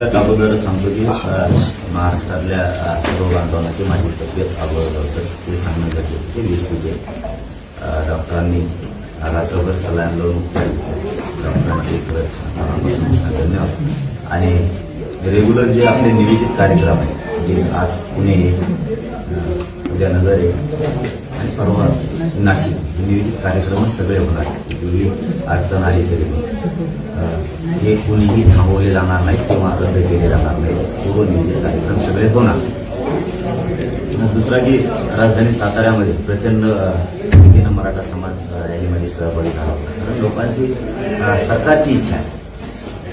अगोदर सांगतो की महाराष्ट्रातल्या सर्व बांधवांची माझी तब्येत अगोदर ते सांगणं गरजेचं ते व्यक्ती म्हणजे, डॉक्टरांनी रात्रभर सलाईन लावून उपचार डॉक्टरांचे धन्यवाद आणि रेग्युलर जे आपले नियोजित कार्यक्रम आहेत जे आज पुणे अ, उद्या आहे आणि परवा नाशिक विविध नियोजित कार्यक्रम सगळे होणार. विविध अडचण आली तरी हे कोणीही थांबवले जाणार नाही किंवा रद्द केले जाणार नाही. पूर्वनियोजित कार्यक्रम सगळे होणार. दुसरा की राजधानी साताऱ्यामध्ये प्रचंड मराठा समाज रॅलीमध्ये सहभागी झाला होता. कारण लोकांची सरकारची इच्छा आहे.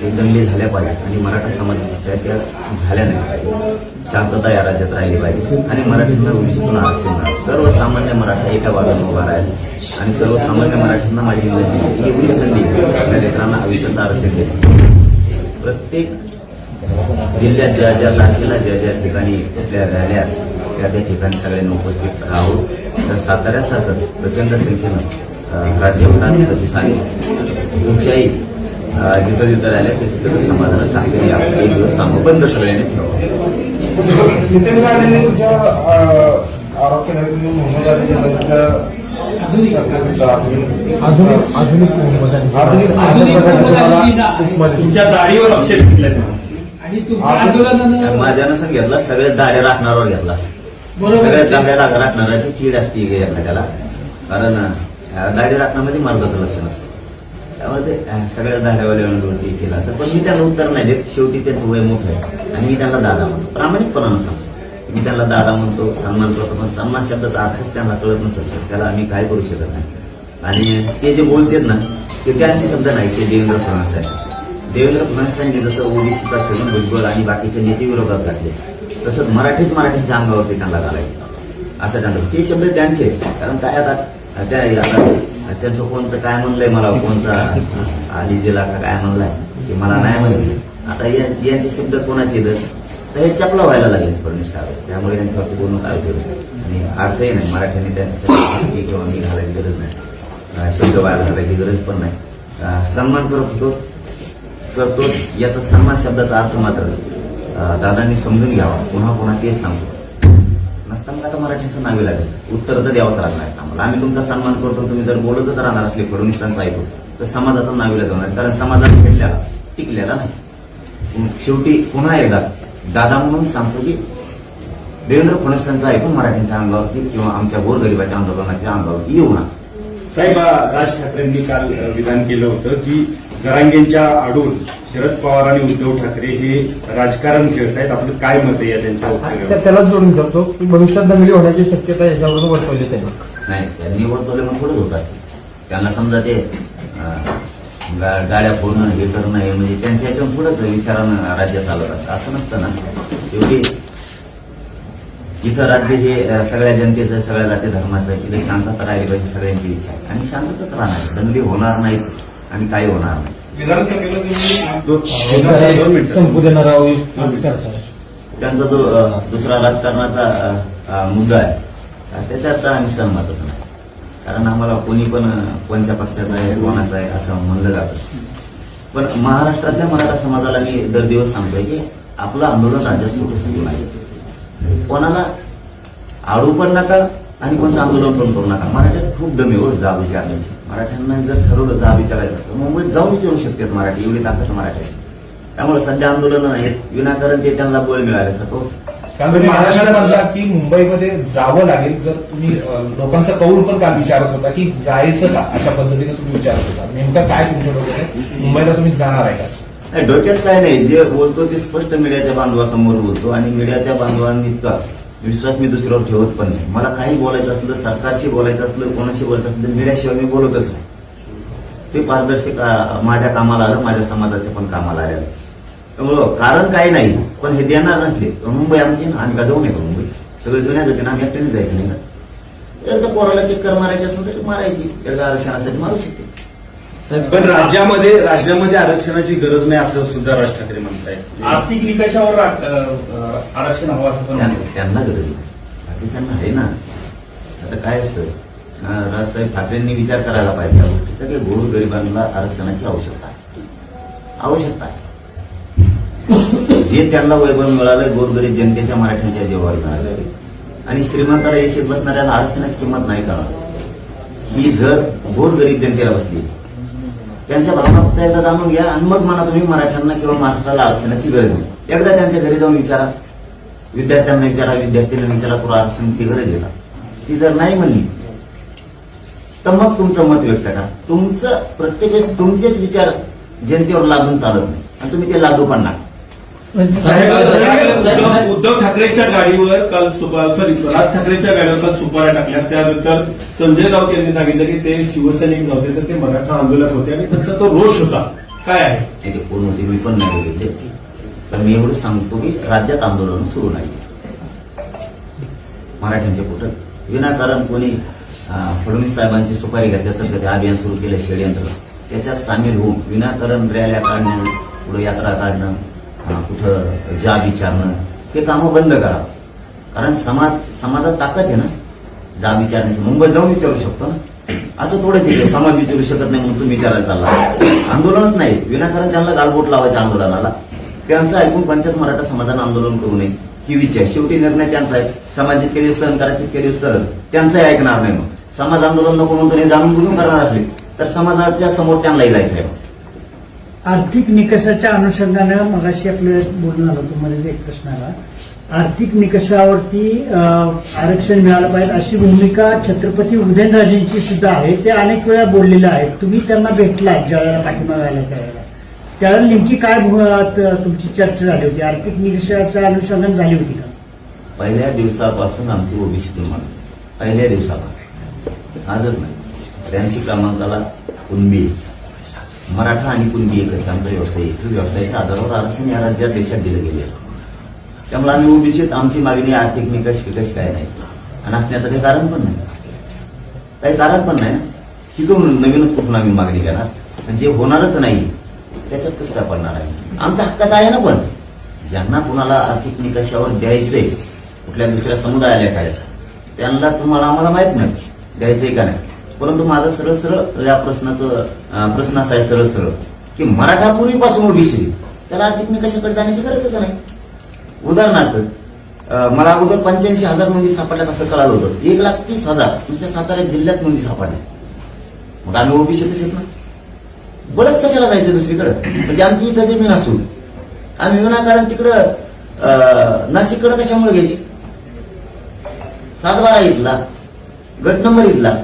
दंगली झाल्या पाहिजेत आणि मराठा समाजाच्या त्या झाल्या नाही पाहिजे शांतता या राज्यात राहिली पाहिजे. आणि मराठींना ओबीसीतून आरक्षण मिळावं. सर्वसामान्य मराठा एका बाजूने उभा राहील आणि सर्वसामान्य मराठ्यांना माझी विनंती एवढी संधी आपल्या लेकरांना आयुष्याचं आरक्षण देते प्रत्येक जिल्ह्यात ज्या ज्या तारखेला ज्या ज्या ठिकाणी कुठल्या रॅल्या त्या त्या ठिकाणी सगळ्यांनी उपस्थित राहावं तर साताऱ्यासारखंच प्रचंड संख्येनं राज्यभरात प्रतिसाद उंचाई जिथं जिथं राहिल्या ते तिथं समाधान आपण एक दिवस कामं बंद सगळ्यांनी ठेवावं. नितेश राणेंनी आरोप केला की मोहम्मद अली माझ्या नसून घेतला सगळ्या दाड्या राखणाऱ्यावर घेतला. सगळ्या दाड्या राख- राखणाऱ्याची चीड असते एखाद्याला कारण दाढी राखण्यामध्ये मार्गाचं लक्ष नसतं सगळ्या ते अं, सगळ्या दाड्यावाल्यावरती असं पण मी त्यांना उत्तर नाही देत. शेवटी त्याचं वय मोठं आहे. आणि मी त्यांना दादा म्हणतो. प्रामाणिकपणानं सांगतो. मी त्यांना दादा म्हणतो सन्मान करतो. पण सन्मान शब्दाचा अर्थच त्यांना कळत नसेल. तर त्याला आम्ही काय करू शकत नाही. आणि ते जे बोलतात ना ते त्यांचे शब्द नाही. ते देवेंद्र फडणवीस आहे देवेंद्र फडणवीसांनी जसं ओबीसीचा छगन भुजबळ आणि बाकीच्या नेते विरोधात घातले तसंच मराठीत मराठीच्या अंगावरती त्यांना घालायचं. असं त्यांचं ते शब्द त्यांचे आहेत. कारण काय आता त्या त्यांचं कोणतं काय म्हणलंय मला कोणता आली जिला का काय म्हणलाय ते मला नाही माहिती. आता यांचे शब्द कोणाचे तर हे चपला व्हायला लागले फडणवीस साहेब. त्यामुळे यांच्यावरती बोलणं काय आणि अर्थही नाही. मराठ्यांनी त्यांच्यासाठी किंवा मी घालायची गरज नाही. शब्द व्हायला घालायची गरज पण नाही. सन्मान करत होतो. करतो. याचा सन्मान शब्दाचा अर्थ मात्र दादांनी समजून घ्यावा. पुन्हा पुन्हा तेच सांगतो. नसताना आता मराठीचं नावे लागेल. उत्तर तर द्यावंच लागणार. आम्हाला. आम्ही तुमचा सन्मान करतो तुम्ही जर बोलतच राहणार असले फडणवीसांचं ऐकून तर समाजाचा नावेला जाणार. कारण समाजात खेळलेला टिकलेला नाही. शेवटी पुन्हा एकदा दादा म्हणून सांगतो की देवेंद्र फडणवीसांचं ऐकून मराठींच्या अंगावरती किंवा आमच्या गोरगरिबाच्या आंदोलनाच्या अंगावरती येऊ नका. साहेब राज ठाकरेंनी काल विधान केलं होतं की जरांगेंच्या आडून शरद पवार आणि उद्धव ठाकरे हे राजकारण खेळतायत. आपलं काय मत आहे या त्यांच्या वक्तव्यावर? त्यालाच जोडून करतो की भविष्यात दंगली होण्याची शक्यता याच्यावरून वर्तवली त्यांनी. नाही त्यांनी वर्तवले म्हणून थोडंच होत असते त्यांना समजा ते अं, गा- गाड्या फोडणं हे करणं हे म्हणजे त्यांच्या याच्यावर थोडंच विचारानं राज्य चालत असतं. असं नसतं ना. शेवटी जिथं राज्य हे अं, सगळ्या जनतेचं सगळ्या जाती धर्माचं आहे तिथे शांतता राहिली पाहिजे सगळ्यांची इच्छा आहे. आणि शांतताच राहणार आहे. दंगली होणार नाहीत. आणि काही होणार नाही. त्यांचा जो दुसरा राजकारणाचा मुद्दा आहे. त्याच्यात आम्ही सहमतच नाही कारण आम्हाला कोणी पण कोणत्या पक्षाचा आहे कोणाचा आहे असं म्हणलं जातं. पण महाराष्ट्रातल्या मराठा समाजाला मी दर दिवस सांगतोय की आपलं आंदोलन राज्यात कुठं सुरू नाही. कोणाला आळू पण नका आणि कोणतं आंदोलन पण करू नका. मराठ्यात खूप दमी हो जा विचारण्याची. मराठ्यांना जर ठरवलं जा विचारायचं तर मुंबईत जाऊन विचारू शकतात मराठी एवढी ताकद मराठी त्यामुळे सध्या आंदोलन आहेत. विनाकारण ते त्यांना बळ कारण तुम्ही महाराष्ट्रात म्हणला की मुंबईमध्ये जावं लागेल जर तुम्ही लोकांचा कौल पण काल विचारत होता की जायचं का अशा पद्धतीने तुम्ही विचारत होता? नेमकं काय तुमच्या डोक्यात? मुंबईला तुम्ही जाणार आहे का? नाही डोक्यात काय नाही. जे बोलतो ते स्पष्ट मीडियाच्या बांधवासमोर बोलतो आणि मीडियाच्या बांधवांनी इतका विश्वास मी दुसऱ्यावर ठेवत पण नाही. मला काही बोलायचं असलं सरकारशी बोलायचं असलं कोणाशी बोलायचं असलं मीडियाशिवाय मी बोलतच नाही. ते पारदर्शक माझ्या कामाला आलं माझ्या समाजाच्या पण कामाला आलेलं. त्यामुळं कारण काही नाही पण हे देणार नसले. मुंबई आमची ना आम्ही का जाऊ नये का मुंबई. सगळे जुन्या जाते ना आम्ही एकट्याने जायचं नाही का? एकदा पोराला चक्कर मारायची असेल तर मारायची. एकदा आरक्षणासाठी मारू शकते. पण राज्यामध्ये राज्यामध्ये आरक्षणाची गरज नाही असं सुद्धा राज ठाकरे म्हणतायत. आर्थिक निकषावर आरक्षण हवं असं पण त्यांना गरज नाही. बाकीच्यांना आहे ना. आता काय असतं? अं, राजसाहेब ठाकरेंनी विचार करायला पाहिजे त्या गोष्टीचा की गोर गरिबांना आरक्षणाची आवश्यकता आहे. आवश्यकता आहे. जे त्यांना वैभव मिळालं गोरगरीब जनतेच्या मराठ्यांच्या जीवावर मिळालं आणि श्रीमंताला येशीत बसणाऱ्याला आरक्षणाची किंमत नाही कळणार. ही जर गोरगरीब जनतेला बसली त्यांच्या भावना फक्त एकदा जाणून घ्या आणि मग म्हणा तुम्ही मराठ्यांना किंवा महाराष्ट्राला आरक्षणाची गरज नाही. एकदा त्यांच्या घरी जाऊन विचारा. विद्यार्थ्यांना विचारा विद्यार्थ्यांना विचारा तुला आरक्षणाची गरज आहे का? ती जर नाही म्हणली तर मग तुमचं मत व्यक्त करा. तुमचं प्रत्येक तुमचेच विचार जनतेवर लागून चालत नाही. आणि तुम्ही ते लागू पण नका. उद्धव उद्धव ठाकरेंच्या गाडीवर काल सुपा सॉरी राज ठाकरेंच्या गाडीवर काल सुपाऱ्या टाकल्या. त्यानंतर संजय राऊत यांनी सांगितलं की ते शिवसैनिक नव्हते तर ते मराठा आंदोलक होते आणि त्यांचा तो रोष होता. काय आहे? ते ते पूर्ण होते मी पण नाही बघितले. तर मी एवढं सांगतो की राज्यात आंदोलन सुरू नाही. मराठ्यांचे कुठं विनाकारण कोणी फडणवीस साहेबांची सुपारी घातल्यासारखं ते अभियान सुरू केलं षडयंत्र. त्याच्यात सामील होऊन विनाकारण रॅल्या काढणं पुढे यात्रा काढणं कुठं जा विचारणं हे कामं बंद करा. कारण समाज समाजात ताकद आहे ना. जा विचारण्याची. मुंबईत जाऊन विचारू शकतो ना. असं थोडंच आहे. की समाज विचारू शकत नाही म्हणून तुम्ही विचारायला चालला. आंदोलनच नाही. विनाकारण त्यांना गालबोट लावायच्या आंदोलनाला. त्यांचं ऐकून पंचायत मराठा समाजानं आंदोलन करू नये. ही विचार. शेवटी निर्णय त्यांचा आहे. समाज जितके दिवस सहन करा तितके दिवस करत त्यांचाही ऐकणार नाही मग. समाज आंदोलन नको म्हणून जाणून बुजून करणार असले तर समाजाच्या समोर त्यांनाही जायचं आहे आर्थिक निकषाच्या अनुषंगानं मगाशी आपलं बोलणं आलं तुम्हाला एक प्रश्न आला. आर्थिक निकषावरती आरक्षण मिळालं पाहिजे अशी भूमिका छत्रपती उदयनराजेंची सुद्धा आहे. ते अनेक वेळा बोललेले आहेत. तुम्ही त्यांना भेटलात ज्या वेळेला पाठिंबा आला त्यावेळेला त्यावेळेला नेमकी काय तुमची चर्चा झाली होती? आर्थिक निकषाच्या अनुषंगाने झाली होती का? पहिल्या दिवसापासून आमची ओबीसी मागणी पहिल्या दिवसापासून. आजच नाही. त्र्याऐंशी क्रमांकाला कुणबी मराठा आणि कुणबी एकच आमचा व्यवसाय एक व्यवसायाच्या आधारावर आरक्षण या राज्यात देशात दिलं गेले त्यामुळे आम्ही ओबीसीत आमची मागणी आर्थिक निकष विकष काय नाही. आणि असण्याचं काही कारण पण नाही. काही कारण पण नाही ना? शिकवून नवीनच कुठून आम्ही मागणी करणार पण जे होणारच नाही त्याच्यात कसं काय पडणार आहे? आमचा हक्काचा आहे ना पण. ज्यांना कुणाला आर्थिक निकषावर द्यायचंय कुठल्या दुसऱ्या समुदायाला खायचं त्यांना तुम्हाला आम्हाला माहीत नाही. द्यायचंय का नाही? परंतु माझं सरळ सरळ या प्रश्नाचं प्रश्न असा आहे सरळ सरळ की मराठा पूर्वीपासून ओबीसी त्याला आर्थिक निकषाकडे जाण्याची गरजच नाही. उदाहरणार्थ मला अगोदर पंच्याऐंशी हजार नोंदी सापडल्यात असं कळालं होतं. एक लाख तीस हजार तुमच्या सातारा जिल्ह्यात नोंदी सापडल्या. मग आम्ही ओबीसीतच येत ना? बरंच कशाला जायचं दुसरीकडे? म्हणजे आमची इथं जमीन असून. आम्ही विनाकारण तिकडं अं, नाशिककडे कशामुळे घ्यायची? सातबारा इथला गट नंबर इथला.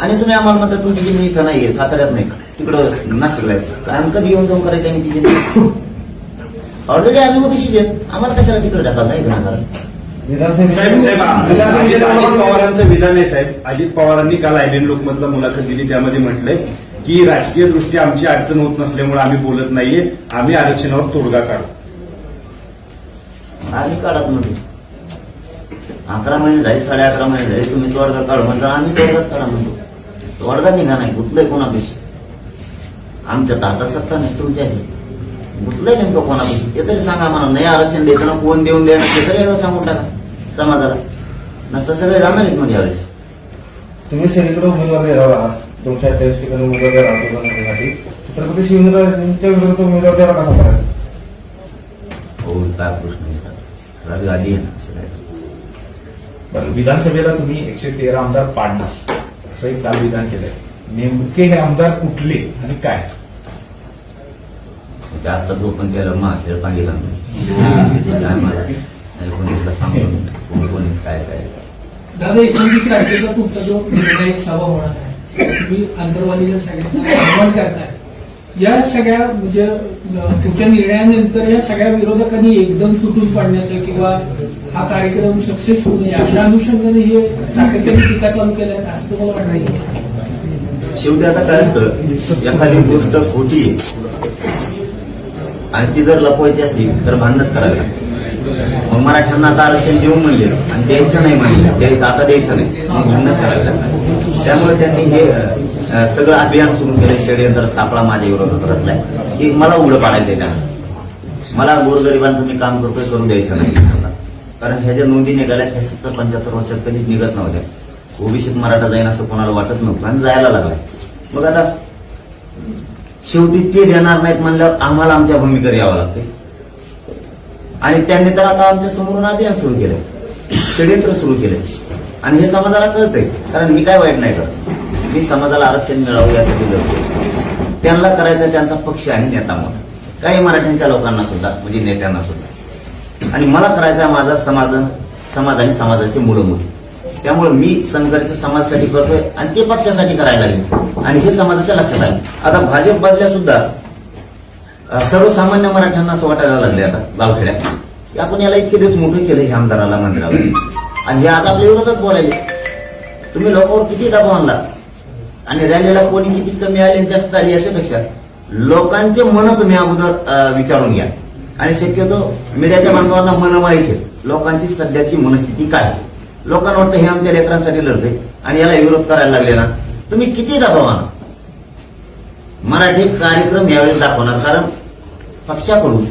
आणि तुम्ही आम्हाला म्हणता तुमची जमीन इथं नाहीये साताऱ्यात नाही. तिकडं नाशिकला आहे तर आम्ही कधी येऊन जाऊन करायची आम्ही ती जमीन ऑलरेडी आम्ही ओबीसी देत आम्हाला कशाला तिकडे टाकाल नाही अजित पवारांचं विधान आहे साहेब. अजित पवारांनी काल आयडेन लोकमतला मुलाखत दिली त्यामध्ये म्हटलंय की राजकीय दृष्ट्या आमची अडचण होत नसल्यामुळे आम्ही बोलत नाहीये. आम्ही आरक्षणावर तोडगा काढू. आम्ही काढत म्हणजे अकरा महिने झाले साडे अकरा महिने झाले तुम्ही तोडगा काढ म्हणता आम्ही तोडगाच काढा म्हणतो. तोडगा निघा नाही गुतलंय कोणापेशी? आमच्या आता सत्ता नाही तुमच्याशी. गुतलंय नेमकं कोणापेशी? ते तरी सांगा मला नाही आरक्षण देताना कोण देऊन द्या ते तरी एकदा सांगून टाका समाजाला. नसतं सगळे जाणार आहेत मग यावेळेस. तुम्ही सगळीकडे उमेदवार देणार आहात तुमच्या अठ्ठावीस ठिकाणी उमेदवार आहात उमेदवारासाठी छत्रपती शिवरायांच्या विरोधात उमेदवार द्यायला का करायचं हो काय प्रश्न सर राजू आधी आहे ना असं काय? बरं विधानसभेला तुम्ही एकशे तेरा आमदार पाडणार. असं एक काल विधान केलंय. नेमके हे आमदार कुठले आणि काय? ते आता जो पण केलं मा खेळ पांगिला काय मला? एकोणीसला सांगून कोण कोण काय काय. दादा एकोणतीस तारखेचा तुमचा जो निर्णायक सभा होणार आहे तुम्ही आंतरवालीच्या सगळ्यांना आव्हान करताय. या सगळ्या म्हणजे तुमच्या निर्णयानंतर या सगळ्या विरोधकांनी एकदम तुटून पडण्याचं किंवा हा कार्यक्रम सक्सेसफुल नाही अशा अनुषंगाने हे सातत्याने टीका चालू केल्या असं तुम्हाला वाटतं शेवटी आता काय असतं? एखादी गोष्ट खोटी आहे आणि ती जर लपवायची असली तर भांडणच करावी मग मराठ्यांना आता आरक्षण देऊ म्हणले आणि द्यायचं नाही म्हणले आता द्यायचं नाही. मग भांडणच करावी लागतात त्यामुळे त्यांनी हे सगळं अभियान सुरू केलं. षडयंत्र सापळा माझ्या विरोधात रचलाय. की मला उघडं पाडायचंय त्यांना मला गोरगरिबांचं मी काम करतोय करून द्यायचं नाही. कारण ह्या ज्या नोंदी निघाल्या त्या सत्तर पंच्याहत्तर वर्षात कधीच निघत नव्हत्या. ओबीसीत मराठा जाईन असं कोणाला वाटत नव्हतं आणि जायला लागलाय. मग आता शेवटी ते देणार नाहीत म्हणल्यावर आम्हाला आमच्या भूमिकेवर यावं लागते. आणि त्यांनी तर आता आमच्या समोरून अभियान सुरू केलं षडयंत्र सुरू केलं आणि हे समाजाला कळतंय. कारण मी काय वाईट नाही करत. मी समाजाला आरक्षण मिळावं यासाठी लढतो त्यांना करायचा त्यांचा पक्ष आणि नेता म्हणून. काही मराठ्यांच्या लोकांना सुद्धा म्हणजे नेत्यांना सुद्धा. आणि मला करायचा माझा समाज समाज आणि समाजाची मुलं मुली त्यामुळे मी संघर्ष समाजासाठी करतोय आणि ते पक्षासाठी करायला लागले. आणि हे समाजाच्या लक्षात आले. आता भाजप बदल्या सुद्धा सर्वसामान्य मराठ्यांना असं वाटायला लागले आता गावखेड्यात की आपण याला इतके दिवस मोठं केलं हे आमदाराला मंदिराला आणि हे आता आपल्या विरोधात बोलायले. तुम्ही लोकांवर किती दबाव आणला? आणि रॅलीला कोणी किती कमी आले जास्त आली याच्यापेक्षा लोकांचे मन तुम्ही अगोदर विचारून घ्या. आणि शक्यतो मीडियाच्या बांधवांना मन माहिती आहे लोकांची सध्याची मनस्थिती काय आहे. लोकांना वाटतं हे आमच्या लेकरांसाठी लढते आणि याला विरोध करायला लागले ना. तुम्ही किती दबाव? आणा मराठी कार्यक्रम यावेळेस दाखवणार कारण पक्षाकडून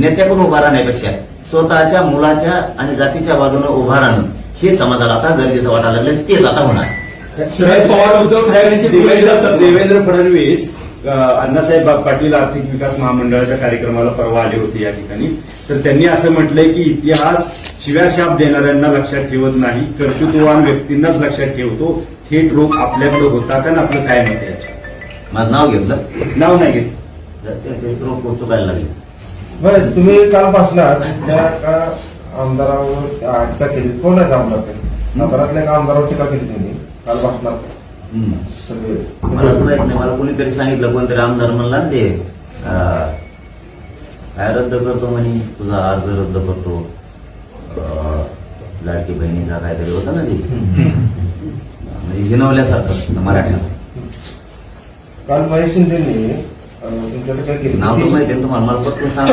नेत्याकडून उभा राहण्यापेक्षा स्वतःच्या मुलाच्या आणि जातीच्या बाजूने उभा राहणं हे समाजाला आता गरजेचं वाटायला लागलं तेच आता होणार. साहेब पवार उद्धव ठाकरेंची देवेंद्र देवेंद्र फडणवीस अण्णासाहेब पाटील आर्थिक विकास महामंडळाच्या कार्यक्रमाला परवा आले होते या ठिकाणी. तर त्यांनी असं म्हटलंय की इतिहास शिव्या शाप देणाऱ्यांना लक्षात ठेवत नाही कर्तृत्ववान व्यक्तींनाच लक्षात ठेवतो. थेट रोग आपल्याकडे होता का ना आपलं काय याच्यावर? माझं नाव घेतलं? नाव नाही घेत. तर ते- ते रोग चुकायला लागले. बरं तुम्ही काल भाषणात त्या आमदारावर टीका केली. कोण आहे ते? आमदार एका आमदारावर टीका केली त्यांनी काल भाषणात. सगळे. मला माहीत नाही. मला कोणीतरी सांगितलं कोणतरी आमदार म्हणला ना ते अं, काय रद्द करतो म्हणे? तुझा अर्ज रद्द करतो. लाडकी बहिणीचा काहीतरी होता ना ते. म्हणजे हिनवल्यासारखं मराठ्यात काल महेश शिंदेनी तुमच्याकडे काय केली? नाव तर माहिती आहे तुम्हाला. मला पटकन सांगा.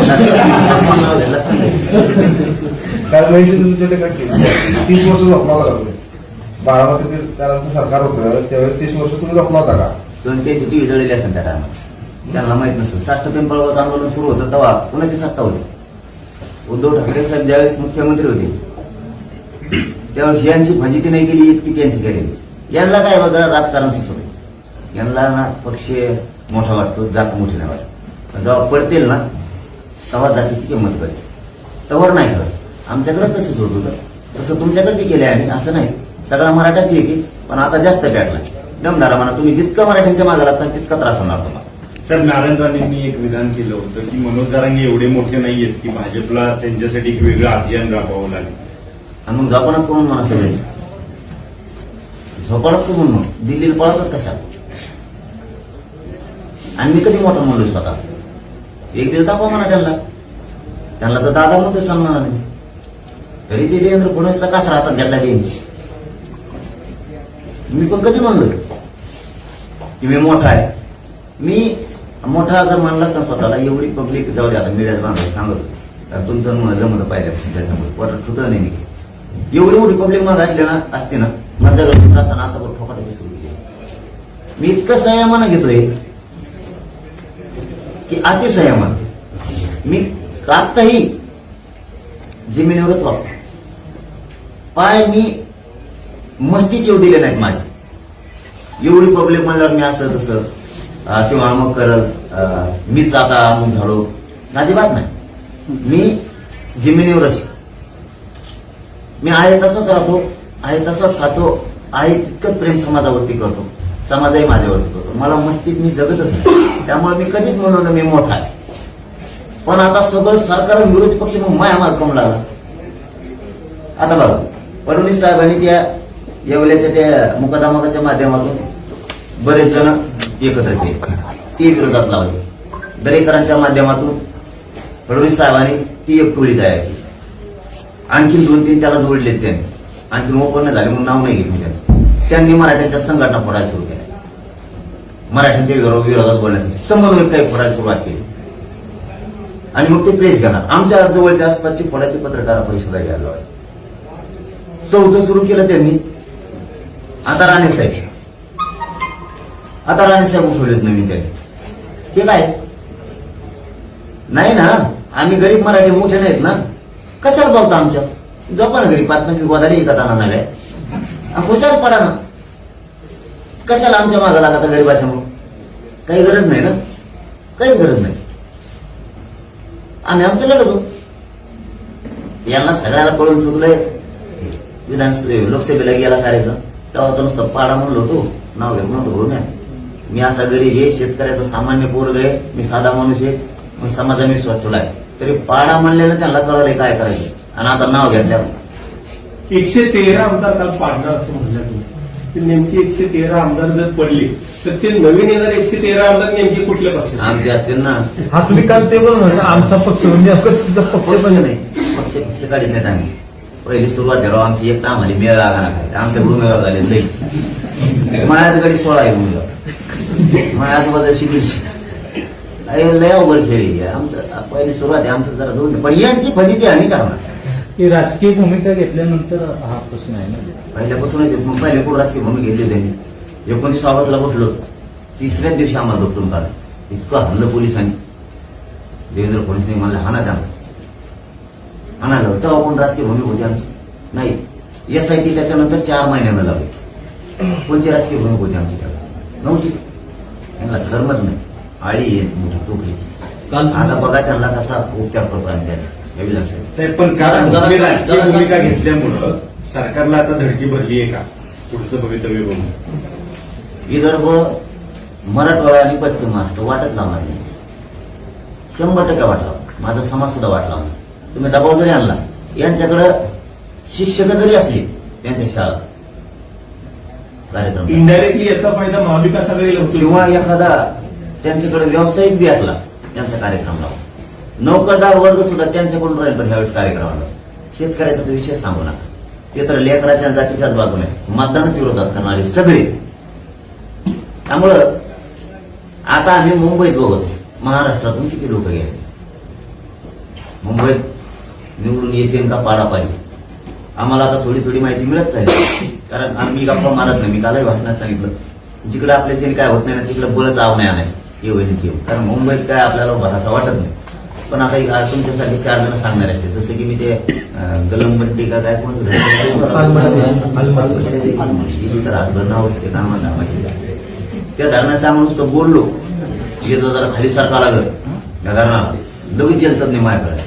काल महेश शिंदे तुमच्याकडे काय केली? तीस वर्ष झोपला होता तुम्ही बारामती सरकार होतं त्यावेळेस तीस वर्ष तुम्ही झोपला होता का? दोन ते टीव्ही जळलेली असेल त्या टायमात त्यांना माहीत नसेल. साठ पिंपळगाव आंदोलन सुरू होतं तेव्हा कुणाची सत्ता होती? उद्धव ठाकरे साहेब ज्यावेळेस मुख्यमंत्री होते त्यावेळेस यांची फजिती नाही केली इतकी त्यांची केली. यांना काय वगैरे राजकारण सुचवलं? यांना ना पक्ष मोठा वाटतो जात मोठी नाही वाटत. जेव्हा पडतील ना तेव्हा जातीची किंमत कळते तवर नाही कळत. आमच्याकडे तसंच होत होतं तसं तुमच्याकडे बी केलंय आम्ही असं नाही. सगळा मराठाच आहे की पण आता जास्त पेटला दमदारा म्हणा तुम्ही जितकं मराठ्यांच्या मागे लागता तितका त्रास होणार तुम्हाला. साहेब नारायण राणेंनी एक विधान केलं होतं की मनोज जरांगे एवढे मोठे नाहीयेत की भाजपला त्यांच्यासाठी एक वेगळं अभियान राबवावं लागेल. आणि मग झोपणात करून म्हणा सगळे? झोपणात करून मग दिल्लीला पळतच कशा आणि मी कधी मोठा म्हणलो स्वतः एक दिवस दाखवा म्हणा त्यांना. त्यांना तर दादा म्हणतो सन्मानाने. तरी ते देवेंद्र फडणवीसचा कास राहतात ज्याला देईन मी पण कधी म्हणलोय? की मी मोठा आहे. मी मोठा जर मानलाच ना स्वतःला एवढी पब्लिक जाऊ द्या मीडियात बांधव सांगत कारण तुमचं जमलं पाहिजे त्याच्यामुळे. परत सुद्धा नाही मी एवढी मोठी पब्लिक मग ना असते ना माझ्या घरी राहताना आता पण ठोकाटा सुरू केली. मी इतकं संयमानं घेतोय की अति संयमान मी आत्ताही जमिनीवरच वागतो. पाय मी मस्तीत येऊ दिले नाहीत माझे. एवढी पब्लिक म्हणल्यावर मी असं तसं किंवा अमुक करल मीच आता अमुक झालो अजिबात नाही. मी जमिनीवरच मी आहे तसंच राहतो आहे तसंच खातो आहे तितकंच प्रेम समाजावरती करतो. समाजही माझ्यावरती करतो. मला मस्तीत मी जगतच नाही. त्यामुळे मी कधीच म्हणलो ना मी मोठा आहे. पण आता सगळं सरकार विरोधी पक्ष मग माया मार्ग लागला. आता बघा फडणवीस साहेबांनी त्या येवल्याच्या त्या मुकदमाच्या माध्यमातून बरेच जण एकत्र केले. ते विरोधात लावले. दरेकरांच्या माध्यमातून फडणवीस साहेबांनी ती एक टोळी तयार केली. आणखी दोन तीन त्याला जोडले त्यांनी. आणखी ओपन झाले म्हणून नाव नाही घेत त्यांनी. त्यांनी मराठ्यांच्या संघटना फोडायला सुरू केल्या. मराठ्यांच्या विरोधात बोलण्यासाठी समन्वय काही फोडायला सुरुवात केली. आणि मग ते प्रेस घेणार. आमच्या जवळच्या आसपासची फोडाची पत्रकार परिषदा घ्यायला चौथं सुरू केलं त्यांनी. आता राणे साहेब. आता राणे साहेब उठवलेत नवीन त्याने हे काय? नाही ना आम्ही गरीब मराठी मोठे नाहीत ना. कशाला बोलतो आमच्या? जपा ना गरीब पाच गोदाडी एका नव्या हुशार पडा ना. कशाला आमच्या मागं लागत गरीबाच्या मग काही गरज नाही ना? काहीच गरज नाही. आम्ही आमचं लढतो. यांना सगळ्याला कळून चुकलंय. विधान लोकसभेला गेला कार्यक्रम. तेव्हा तो नुसतं पाडा म्हणलो होतो नाव घेत नव्हतं भाऊ म्या मी असा गरीब आहे शेतकऱ्याचा सामान्य पोरग आहे मी साधा माणूस आहे मी समाजा मी स्वतःला आहे. तरी पाडा म्हणलेलं त्यांना कळलंय काय करायचं. आणि आता नाव घेतल्यावर. एकशे तेरा आमदार काल पाडणार असं म्हणलं तुम्ही. ते नेमके एकशे तेरा आमदार जर पडले तर ते नवीन येणार एकशे तेरा आमदार नेमके कुठल्या पक्षाचे? आमचे असतील ना. हा तुम्ही काल ते बोल ना आमचा पक्ष म्हणजे पक्ष पक्ष पण नाही. पक्ष पक्ष काढीत नाहीत आम्ही. पहिली सुरुवात राव आमची एक तर आम्हाला मेळ लागाना काय? आमच्या गुन्हेगार झाले लई. माझ्याच कडे सोळा आहे गुन्हेगार माझ्या आजूबाजूची दीडशे अरे लय अवघड खेळ. आमचं पहिली सुरुवात आहे आमचं जरा दोन पण यांची फजिती आम्ही करणार. की राजकीय भूमिका घेतल्यानंतर हा प्रश्न आहे ना. पहिल्यापासूनच पहिले कुठं राजकीय भूमिका घेतली त्यांनी? एकोणतीस ऑगस्टला बसलो. तिसऱ्याच दिवशी आम्हाला दुखून काढलं. इतकं हल्लं पोलिसांनी. देवेंद्र फडणवीस म्हणलं हाना त्यांना हाणायला तेव्हा पण राजकीय भूमिका होती आमची. नाही. एस आय टी त्याच्यानंतर चार महिन्यानं लागली. कोणती राजकीय भूमिका होती आमची त्याला? नव्हती. त्यांना धर्मच नाही. आळी आहे मोठी टोकरी. काल आता बघा त्यांना कसा उपचार करतो आम्ही त्याचा. विधानसभेत साहेब पण कारण राजकीय भूमिका घेतल्यामुळं सरकारला आता धडकी भरली आहे का? पुढचं भवितव्य बघून. विदर्भ मराठवाडा आणि पश्चिम महाराष्ट्र वाटत लावणार नाही. शंभर टक्के वाटला माझा समाज सुद्धा वाटला तुम्ही दबाव जरी आणला यांच्याकडं शिक्षक जरी असली त्यांच्या शाळा. कार्यक्रम. इनडायरेक्टली याचा फायदा महाविकास आघाडीला होतो किंवा एखादा त्यांच्याकडे व्यावसायिक बी असला त्यांचा कार्यक्रम लावा. नोकरदार वर्ग सुद्धा त्यांच्याकडून राहील पण ह्यावेळेस कार्यक्रमाला. शेतकऱ्याचा तर विषय सांगू नका. ते तर लेकराच्या जातीच्याच बाजूने मतदानच विरोधात करणारे सगळे. त्यामुळं आता आम्ही मुंबईत बघतो महाराष्ट्रातून किती लोक गेले? मुंबईत निवडून येतील का पाडापाडी आम्हाला आता थोडी थोडी माहिती मिळत चालली. कारण आम्ही गप्पा मारत नाही मी कालही भाषणात सांगितलं. जिकडे आपल्याच्याने काय होत नाही ना तिकडे बोलत आव नाही आणायचं. येऊ येऊ कारण मुंबईत काय आपल्याला भरासा वाटत नाही. पण आता तुमच्यासाठी चार जण सांगणार असते जसं की मी ते अं, गलमबंडी का काय कोण तर हातभर नाव ते कामा कामाचे त्या धरणात त्या माणूस तो बोललो. येतो जरा खाली सारखा लागत त्या धरणाला. लगेच येतात नाही माझ्याकडे.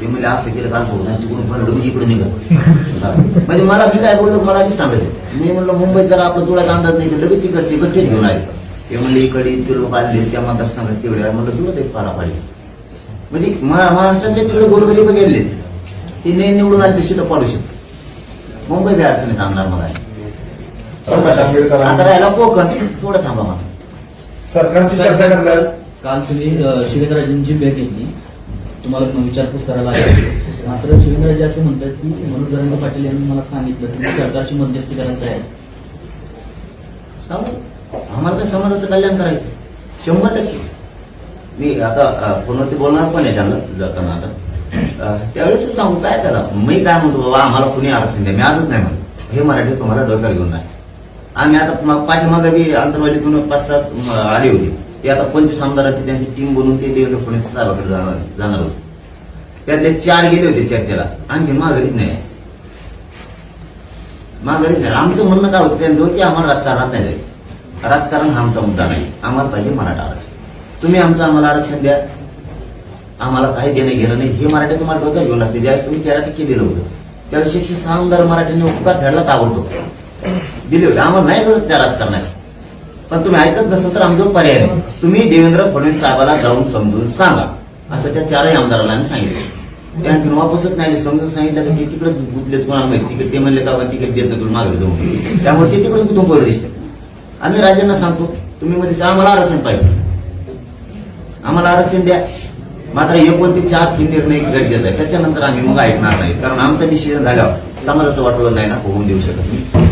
ते म्हणजे असं केलं का असं तिकडून पण इकडे निघत म्हणजे मला मी काय बोललो मला आधीच सांगत मी म्हणलं मुंबईत जरा आपला तुळाचा अंदाज नाही तर लगेच तिकडचे गठ्ठेच घेऊन आले. ते म्हणले इकडे इतके लोक आले त्या मतदारसंघात तेवढे आहे. म्हणलं तुला ते पाडापाडी म्हणजे महा- महाराष्ट्रातले तिकडे गोरगरीब गेले. ते नाही निवडून आले तशी तर पाडू शकतो मुंबई बी अडचणीत आणणार मला आता राहिला कोकण. थोडं थांबा मला सरकारची चर्चा करणार? काल तुम्ही अं, शिवेंद्रराजेंची भेट घेतली. तुम्हाला पण विचारपूस करायला लागेल. मात्र शिवेंद्रजी असं म्हणतात की मनोज जरंगे पाटील यांनी मला सांगितलं की सरकारची मध्यस्थी करायला तयार आहे. सांगू? आम्हाला काय समाजाचं कल्याण करायचं शंभर टक्के. मी आता कोणावरती बोलणार पण आहे त्यांना जाताना आता. त्यावेळेस सांगू काय त्याला? मी काय म्हणतो बाबा आम्हाला कुणी आरक्षण द्या? मी आजच नाही म्हणतो. हे मराठी तुम्हाला डोक्यावर घेऊन नाही आम्ही आता पाठीमागे बी आंतरवाडीतून पाच सात आली आले होते. ते आता पंचवीस आमदारांची त्यांची टीम बनवून ते देवेंद्र फडणवीस साहेबाकडे जाणार जाणार होते. त्यातले चार गेले होते चर्चेला. आणखी माघारीत नाही. माघारीत नाही. आमचं म्हणणं काय होतं त्यांच्यावर की आम्हाला राजकारणात नाही. जायचं राजकारण हा आमचा मुद्दा नाही. आम्हाला पाहिजे मराठा आरक्षण. तुम्ही आमचं आम्हाला आरक्षण द्या. आम्हाला काही देणं घेणं नाही. हे मराठी तुम्हाला डोक्यात घेऊन लागते ज्यावेळी तुम्ही तेरा टक्के दिलं होतं त्यावेळी शिक्षक सहा आमदार मराठीने उपकार फेडला ताबडतो दिले होते. आम्हाला नाही गरज त्या राजकारणाची. पण तुम्ही ऐकत नसाल तर आमचा पर्याय नाही. तुम्ही देवेंद्र फडणवीस साहेबाला जाऊन समजून सांगा. असं त्या चारही आमदाराला आम्ही सांगितलं. ते वापसच नाही समजून सांगितलं की ते तिकडेच गुतलेत कोणाला माहिती? तिकडे ते म्हणले का तिकडे देत नाही मागे जाऊन त्यामुळे ते तिकडे गुतून पडलं दिसते. आम्ही राजांना सांगतो तुम्ही मध्ये आम्हाला आरक्षण पाहिजे. आम्हाला आरक्षण द्या. मात्र एकोणतीस चार ही निर्णय गरजेचा आहे. त्याच्यानंतर आम्ही मग ऐकणार नाही. कारण आमचं डिसिजन झाल्यावर समाजाचं वाटलं नाही ना होऊन देऊ शकत नाही.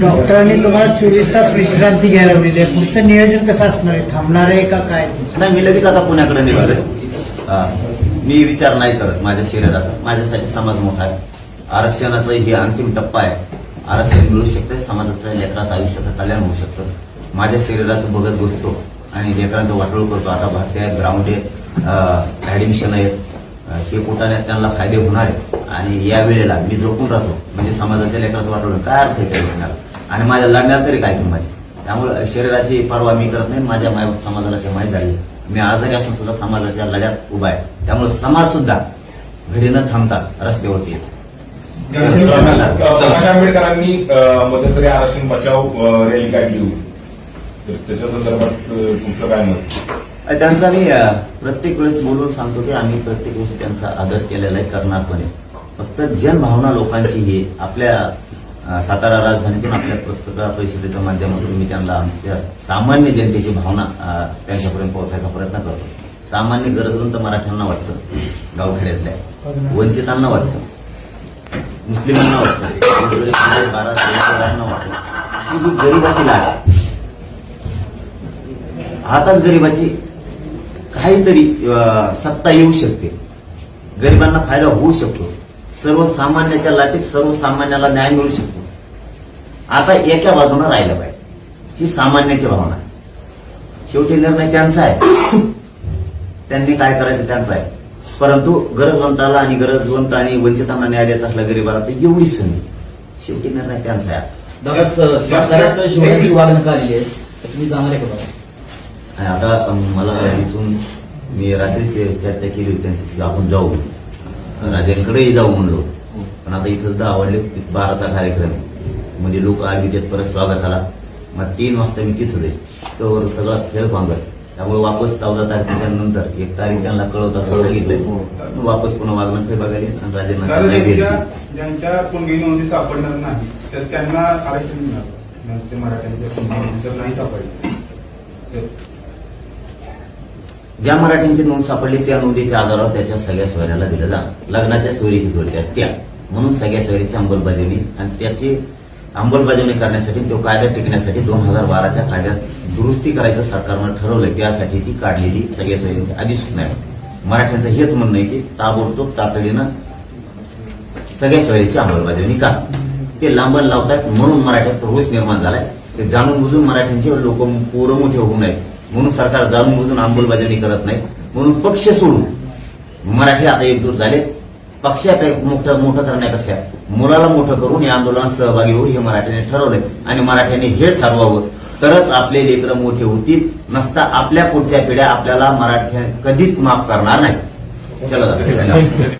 डॉक्टरांनी तुम्हाला चोवीस तास विश्रांती घ्यायला मिळाली पुढचं नियोजन कसं असणार आहे? थांबणार आहे का काय? नाही मी लगेच आता पुण्याकडे निघालोय. मी विचार नाही करत माझ्या शरीराचा. माझ्यासाठी समाज मोठा आहे. आरक्षणाचा ही अंतिम टप्पा आहे. आरक्षण मिळू शकते समाजाचं लेकराचं आयुष्याचं कल्याण होऊ शकतं. माझ्या शरीराचं बघत बसतो आणि लेकरांचं वाटोळ करतो. आता भारतीय आहेत ग्राउंड आहेत ऍडमिशन आहेत. हे पोटाने त्यांना फायदे होणार आहेत? आणि या वेळेला मी झोपून राहतो. म्हणजे समाजाच्या लेकराचं वाटोळ काय अर्थ आहे लेकराला? आणि माझ्या लढण्यात तरी काय किंमत? त्यामुळे शरीराची परवा मी करत नाही माझ्या माय समाजाला ते माहीत झाली मी आजारी असून सुद्धा समाजाच्या लढ्यात उभा आहे. त्यामुळे समाज सुद्धा घरी न थांबता रस्त्यावरती येतो. प्रकाश आंबेडकरांनी मध्यंतरी आरक्षण बचाव रॅली काढली होती. तर त्याच्या संदर्भात तुमचं काय मत? त्यांचा मी प्रत्येक वेळेस बोलून सांगतो की आम्ही प्रत्येक वेळेस त्यांचा आदर केलेला आहे करणार पण आहे फक्त जनभावना लोकांची ही आपल्या सातारा राजधानीतून आपल्या पत्रकार परिषदेच्या माध्यमातून मी त्यांना आमच्या सामान्य जनतेची भावना त्यांच्यापर्यंत पोहोचायचा प्रयत्न करतो. सामान्य गरजवंत मराठ्यांना वाटतं गावखेड्यातल्या. वंचितांना वाटतं. मुस्लिमांना वाटतं. बारा तेरा वाटतं. की ही गरिबाची लाट आताच हातात गरिबाची काहीतरी सत्ता येऊ शकते. गरिबांना फायदा होऊ शकतो. सर्वसामान्याच्या लाटेत सर्वसामान्याला न्याय मिळू शकतो. आता एका बाजूनं राहिलं पाहिजे. ही सामान्याची भावना आहे. शेवटी निर्णय त्यांचा आहे. त्यांनी काय करायचं त्यांचा आहे. परंतु गरजवंताला आणि गरजवंत आणि वंचितांना न्याय द्यायचा असला गरिबाला तर एवढी संधी शेवटी निर्णय त्यांचा आहे. आता मला इथून मी रात्रीच चर्चा केली होती त्यांच्याशी आपण जाऊ. राजांकडेही जाऊ म्हणलो. पण आता इथं दहा आवडले बाराचा कार्यक्रम. म्हणजे लोक आली देत परत स्वागताला मग तीन वाजता मी तिथं जाईल तर सगळा खेळ पांगत त्यामुळे वापस चौदा तारखेच्या नंतर एक तारीख त्यांना कळवत असं सांगितलंय वापस पुन्हा वागणं बघायला येईल आणि राजांना ज्यांच्या नोंदी सापडणार नाही तर त्यांना आरक्षण मिळालं मराठ्यांच्या नाही सापडले ज्या मराठ्यांची नोंद सापडली त्या नोंदीच्या आधारावर त्याच्या सगळ्या सोयऱ्याला दिलं जा लग्नाच्या सोयरी जोडल्या त्या म्हणून सगळ्या सोयरीची अंमलबजावणी आणि त्याची अंमलबजावणी करण्यासाठी तो कायदा टिकण्यासाठी दोन हजार बाराच्या कायद्यात दुरुस्ती करायचं सरकारनं ठरवलं त्यासाठी ती काढलेली सगळ्या सोयरींची अधिसूचना आहे. मराठ्यांचं हेच म्हणणं आहे की ताबडतोब तातडीनं सगळ्या सोयरीची अंमलबजावणी करा. ते लांबण लावतात म्हणून मराठ्यात रोष निर्माण झालाय. ते जाणून बुजून मराठ्यांचे लोक पोरं मोठे होऊ नयेत. म्हणून सरकार जाणून बुजून अंमलबजावणी करत नाही. म्हणून पक्ष सोडून. मराठी आता एकजूट झाले. पक्षापेक्षा मोठं मोठं करण्यापेक्षा मुलाला मोठं करून या आंदोलनात सहभागी होऊ हे मराठ्याने ठरवलंय. आणि मराठ्याने हे ठरवावं. तरच आपले लेकर मोठे होतील. नसता आपल्या पुढच्या पिढ्या आपल्याला मराठ्या कधीच माफ करणार नाही. चला